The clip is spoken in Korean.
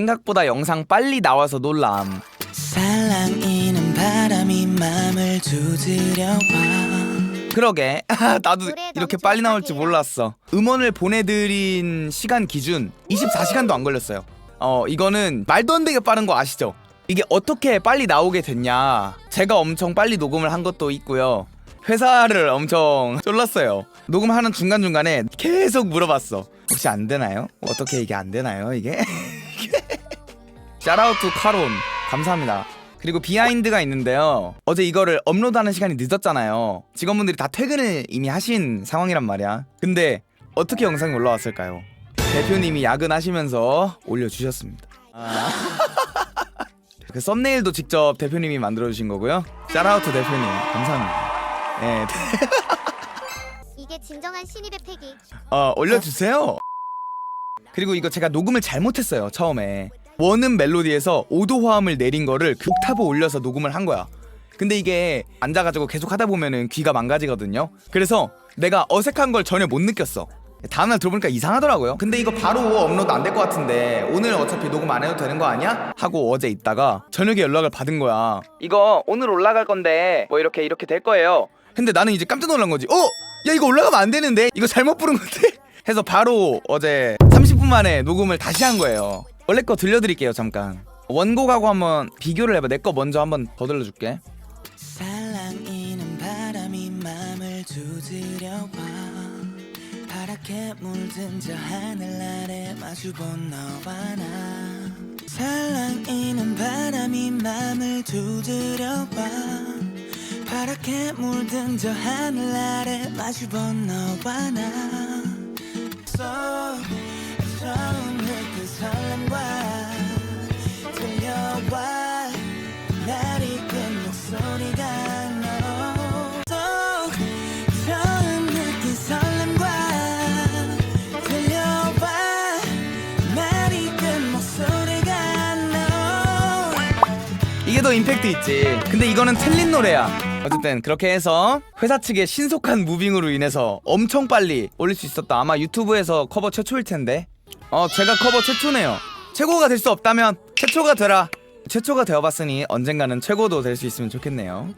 생각보다 영상 빨리 나와서 놀람. 살랑이는 바람이 맘을 두드려와 그러게 나도 노래 이렇게 너무 빨리 나올 줄. 몰랐어 음원을 보내드린 시간 기준 24시간도 안 걸렸어요 어 이거는 말도 안 되게 빠른 거 아시죠? 이게 어떻게 빨리 나오게 됐냐 제가 엄청 빨리 녹음을 한 것도 있고요 회사를 엄청 쫄랐어요 녹음하는 중간중간에 계속 물어봤어 혹시 안 되나요? 어떻게 이게 안 되나요 이게? 샤라우트 카론 감사합니다. 그리고 비하인드가 있는데요. 어제 이거를 업로드하는 시간이 늦었잖아요. 직원분들이 다 퇴근을 이미 하신 상황이란 말이야. 근데 어떻게 영상이 올라왔을까요? 대표님이 야근하시면서 올려주셨습니다. 아. 그 썸네일도 직접 대표님이 만들어주신 거고요. 샤라우트 대표님 감사합니다. 네, 이게 진정한 신입의 패기. 어, 올려주세요. 그리고 이거 제가 녹음을 잘못했어요 처음에 원음 멜로디에서 5도 화음을 내린 거를 그 옥타브 올려서 녹음을 한 거야. 근데 이게 앉아가지고 계속 하다 보면은 귀가 망가지거든요. 그래서 내가 어색한 걸 전혀 못 느꼈어. 다음날 들어보니까 이상하더라고요. 근데 이거 바로 업로드 안 될 것 같은데 오늘 어차피 녹음 안 해도 되는 거 아니야? 하고 어제 있다가 저녁에 연락을 받은 거야. 이거 오늘 올라갈 건데 뭐 이렇게 이렇게 될 거예요. 근데 나는 이제 깜짝 놀란 거지. 어? 야 이거 올라가면 안 되는데? 이거 잘못 부른 건데? 해서 바로 어제 30분 만에 녹음을 다시 한 거예요. 원래 거 들려드릴게요 잠깐. 원곡하고 한번 비교를 해봐. 내 거 먼저 한번 더 들려줄게. 살랑이는 바람이 맘을 두드려와 파랗게 물든 저 하늘 아래 마주본 너와 나 살랑이는 바람이 맘을 두드려와 파랗게 물든 저 하늘 아래 마주본 너와 나 So, 처 이게 더 임팩트 있지. 근데 이거는 틀린 노래야. 어쨌든 그렇게 해서 회사 측의 신속한 무빙으로 인해서 엄청 빨리 올릴 수 있었다. 아마 유튜브에서 커버 최초일 텐데. 어, 제가 커버 최초네요. 최고가 될 수 없다면 최초가 되라. 최초가 되어봤으니 언젠가는 최고도 될 수 있으면 좋겠네요.